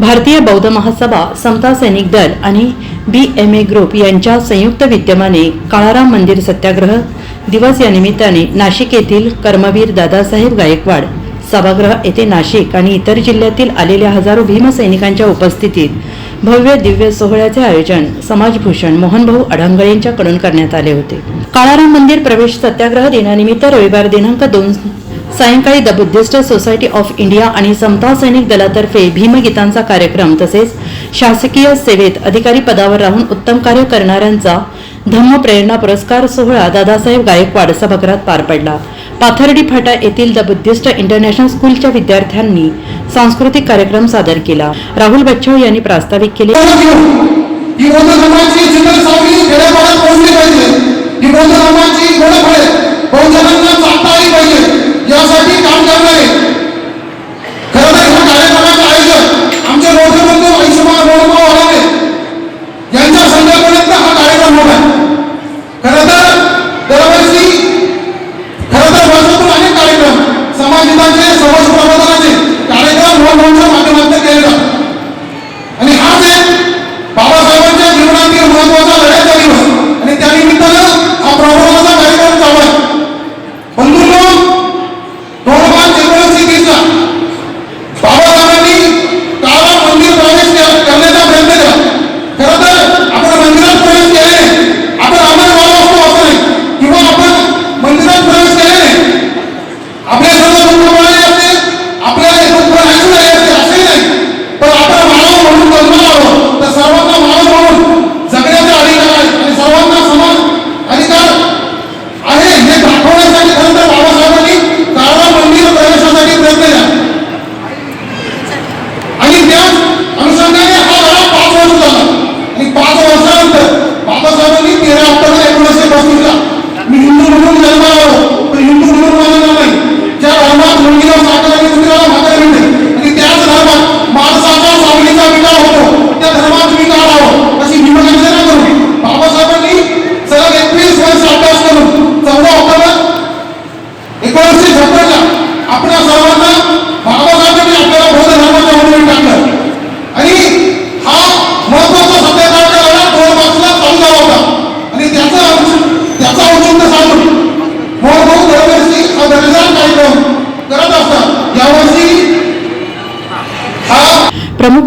भारतीय बौद्ध महासभा समता सैनिक दल आणि बी एम ए ग्रुप यांच्या संयुक्त विद्यमाने काळाराम मंदिर सत्याग्रह दिवस या निमित्ताने नाशिक येथील कर्मवीर दादासाहेब गायकवाड सभागृह येथे नाशिक आणि इतर जिल्ह्यातील आलेल्या हजारो भीमसैनिकांच्या उपस्थितीत भव्य दिव्य सोहळ्याचे आयोजन समाजभूषण मोहनभाऊ अडंगळे यांच्याकडून करण्यात आले होते. काळाराम मंदिर प्रवेश सत्याग्रह दिनानिमित्त रविवार दिनांक दोन सायंकाळी the Buddhist Society of India आणि समता सैनिक दलातर्फे भीमगीतांचा कार्यक्रम तसेच शासकीय सेवेत अधिकारी पदावर राहून उत्तम कार्य करणाऱ्यांचा धम्म प्रेरणा पुरस्कार सोहळा दादासाहेब गायकवाड सभागृहात पार पडला. पाथर्डी फाटा येथील द बुद्धिस्ट इंटरनॅशनल स्कूलच्या विद्यार्थ्यांनी सांस्कृतिक कार्यक्रम सादर केला. राहुल बच्चव यांनी प्रास्ताविक केले. ही I away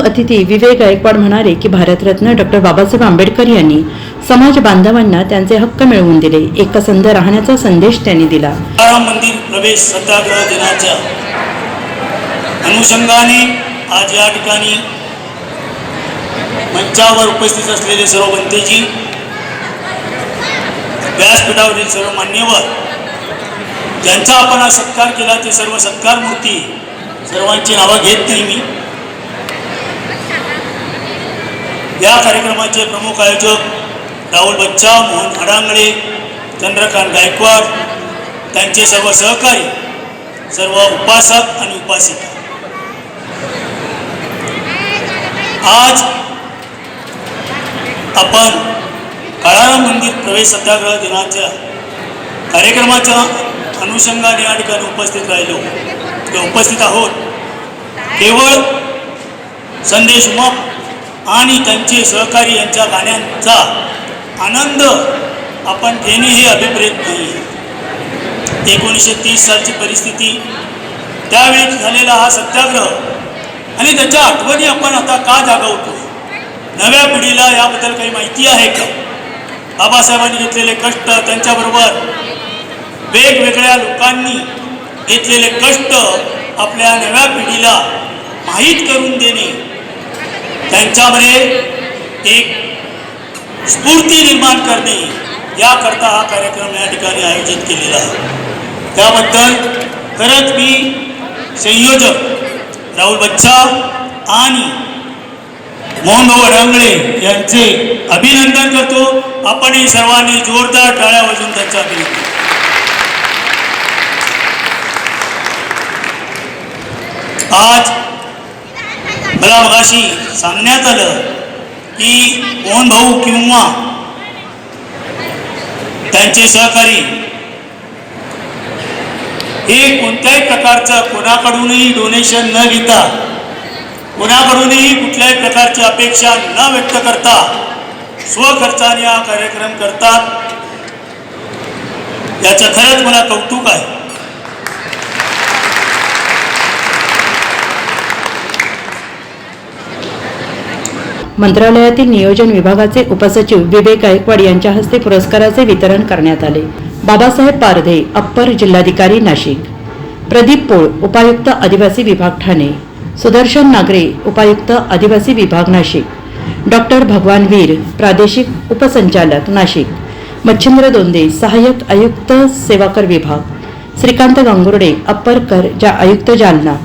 अतिथी विवेक गायकवाड म्हणाले की भारतरत्न डॉक्टर बाबासाहेब आंबेडकर यांनी समाज बांधवांना त्यांचे हक्क मिळवून दिले. एकसंध राहण्याचा संदेश त्यांनी दिला. मंदिर प्रवेश सत्याग्रह दिनाच्या अनुषंगाने आज या ठिकाणी मंचावर उपस्थित असलेले सर्व बनतेजी व्यासपीठावरील सर्व मान्यवर ज्यांचा आपण हा सत्कार केला ते सर्व सत्कार मूर्ती सर्वांची नावं घेत नाही मी. या कार्यक्रमाचे प्रमुख आयोजक राहुल बच्चा मोहन अडांगळे चंद्रकांत गायकवाड त्यांचे सर्व सहकारी सर्व उपासक आणि उपासिका. आज आपण काळाराम मंदिर प्रवेश सत्याग्रह दिनाच्या कार्यक्रमाच्या अनुषंगाने या ठिकाणी उपस्थित राहिलो. किंवा उपस्थित आहोत केवळ संदेश मग आणि त्यांचे सहकारी यांच्या गाण्यांचा आनंद आपण घेणे हे अभिप्रेत नाही. एकोणीसशे तीस सालची परिस्थिती त्यावेळी झालेला हा सत्याग्रह आणि त्याच्या आठवणी आपण आता का जागवतो नव्या पिढीला याबद्दल काही माहिती आहे का? बाबासाहेबांनी घेतलेले कष्ट त्यांच्याबरोबर वेगवेगळ्या लोकांनी घेतलेले कष्ट आपल्या नव्या पिढीला माहीत करून देणे त्यांच्यामध्ये एक स्फूर्ती निर्माण करणे याकरता हा कार्यक्रम या ठिकाणी आयोजित केलेला आहे. त्याबद्दल खरंच मी संयोजक राहुल बच्चा आणि मोहनभाऊ अडंगळे यांचे अभिनंदन करतो. आपणही सर्वांनी जोरदार टाळ्या वाजून त्यांचं अभिनंदन. आज मला मगाशी सांगण्यात आलं की मोहन भाऊ किंवा त्यांचे सहकारी हे कोणत्याही प्रकारचं कोणाकडूनही डोनेशन न घेता कोणाकडूनही कुठल्याही प्रकारची अपेक्षा न व्यक्त करता स्वखर्चाने हा कार्यक्रम करतात. याचं खरंच मला कौतुक आहे. मंत्रालयातील नियोजन विभागाचे उपसचिव विवेक गायकवाड यांच्या हस्ते पुरस्काराचे वितरण करण्यात आले. बाबासाहेब पारधे अप्पर जिल्हाधिकारी नाशिक. प्रदीप पोळ उपायुक्त आदिवासी विभाग ठाणे. सुदर्शन नागरे उपायुक्त आदिवासी विभाग नाशिक. डॉक्टर भगवान वीर प्रादेशिक उपसंचालक नाशिक. मच्छिंद्र दोंदे सहाय्यक आयुक्त सेवाकर विभाग. श्रीकांत गांगुर्डे अप्पर कर जा आयुक्त जालना.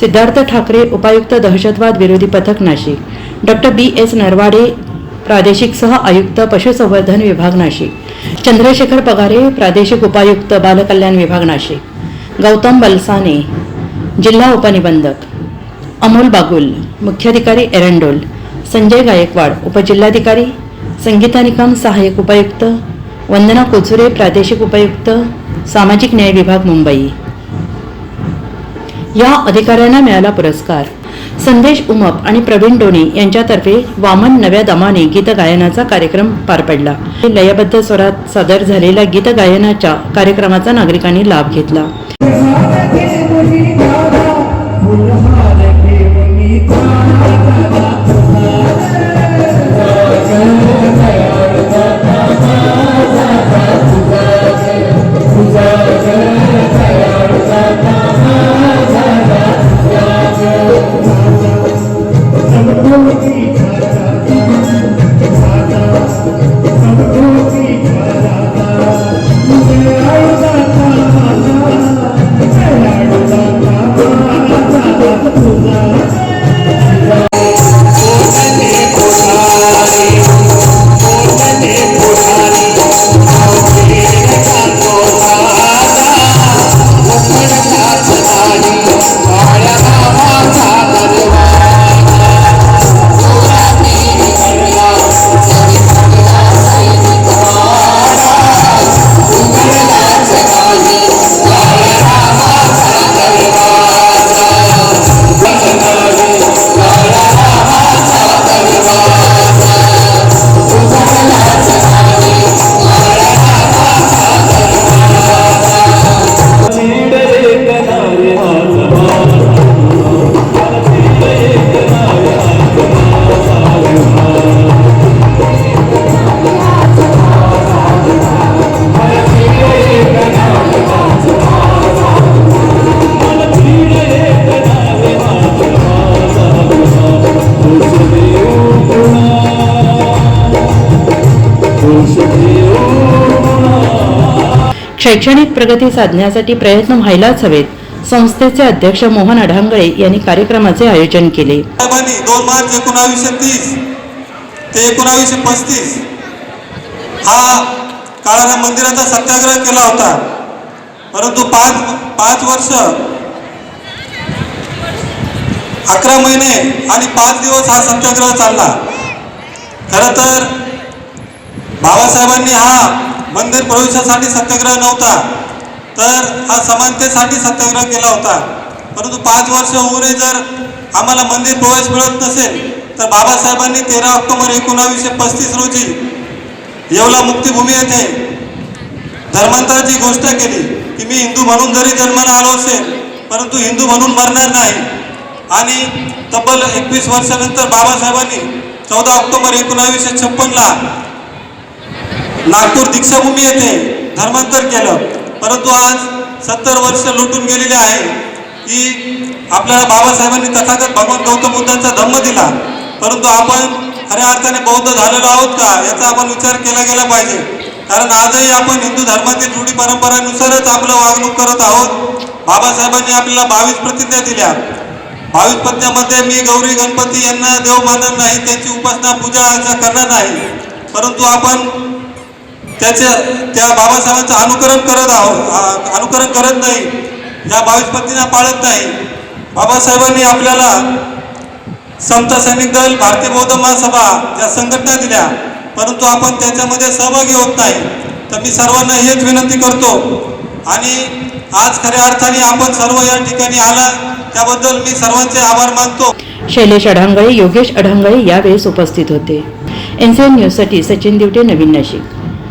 सिद्धार्थ ठाकरे उपायुक्त दहशतवाद विरोधी पथक Nashik. Doctor B S Narwade प्रादेशिक सह आयुक्त पशुसंवर्धन विभाग नाशिक. चंद्रशेखर पगारे प्रादेशिक उपायुक्त बालकल्याण विभाग नाशिक. गौतम बलसाने जिल्हा उपनिबंधक. अमोल बागुल मुख्याधिकारी एरंडोल. संजय गायकवाड उपजिल्हाधिकारी. संगीता निकम सहाय्यक उपायुक्त. वंदना कोचुरे प्रादेशिक उपायुक्त. सामाजिक न्याय विभाग मुंबई. या अधिकाऱ्यांना मिळाला पुरस्कार. संदेश उमप आणि प्रवीण डोणे यांच्यातर्फे वामन नव्या दमाने गीतगायनाचा कार्यक्रम पार पडला. लयबद्ध स्वरात सादर झालेल्या गीतगायनाच्या कार्यक्रमाचा नागरिकांनी लाभ घेतला. शैक्षणिक प्रगती साधण्यासाठी प्रयत्न व्हायलाच हवेत संस्थेचे अध्यक्ष मोहन अढांगळे यांनी कार्यक्रमाचे आयोजन केले. दोन मार्च एकोणावीसशे तीस ते एकोणावीसशे पस्तीस हा काळाराम मंदिराचा सत्याग्रह केला होता. परंतु पाच पाच वर्ष अकरा महिने आणि पाच दिवस हा सत्याग्रह चालला. खरं तर बाबासाहेबांनी हा मंदिर प्रवेशासाठी सत्याग्रह नव्हता. तर हा समानतेसाठी सत्याग्रह केला होता. परंतु पाच वर्ष होऊनही जर आम्हाला मंदिर प्रवेश मिळत नसेल तर बाबासाहेबांनी तेरा ऑक्टोबर एकोणावीसशे पस्तीस रोजी येवला मुक्तिभूमी येथे धर्मांतराची घोषणा केली की मी हिंदू म्हणून जरी जन्माला आलो असेल परंतु हिंदू म्हणून मरणार नाही. आणि तब्बल एकवीस वर्षानंतर बाबासाहेबांनी चौदा ऑक्टोबर एकोणावीसशे छप्पनला नागपूर दीक्षाभूमी येथे धर्मांतर केलं. परंतु आज सत्तर वर्ष लुटून गेलेले आहे. की आपल्याला बाबासाहेबांनी तथागत भगवान गौतम बुद्धांचा धम्म दिला. परंतु आपण खऱ्या अर्थाने बौद्ध झालेलो आहोत का? याचा आपण विचार केला गेला पाहिजे. कारण आजही आपण हिंदू धर्मातील रूढी परंपरानुसारच आपलं वागणूक करत आहोत. बाबासाहेबांनी आपल्याला बावीस प्रतिज्ञा दिल्या. बावीस प्रतिज्ञामध्ये मी गौरी गणपती यांना देव मानणार नाही. त्यांची उपासना पूजा अर्चा करणार नाही. परंतु आपण त्याच्या त्या बाबासाहेबांचं अनुकरण करत आहोत अनुकरण करत नाही. या बावीस पत्नींना पाळत नाही. बाबासाहेबांनी आपल्याला समता सैनिक दल भारतीय बौद्ध महासभा या संघटना दिल्या. परंतु आपण त्याच्यामध्ये सहभागी होत नाही. तर मी सर्वांना हेच विनंती करतो. आणि आज खऱ्या अर्थाने आपण सर्व या ठिकाणी आला त्याबद्दल मी सर्वांचे आभार मानतो. शैलेश अढांगळे योगेश अढांगळे यावेळेस उपस्थित होते. एनसीएन न्यूजसाठी सचिन दिवटे नवीन नाशिक.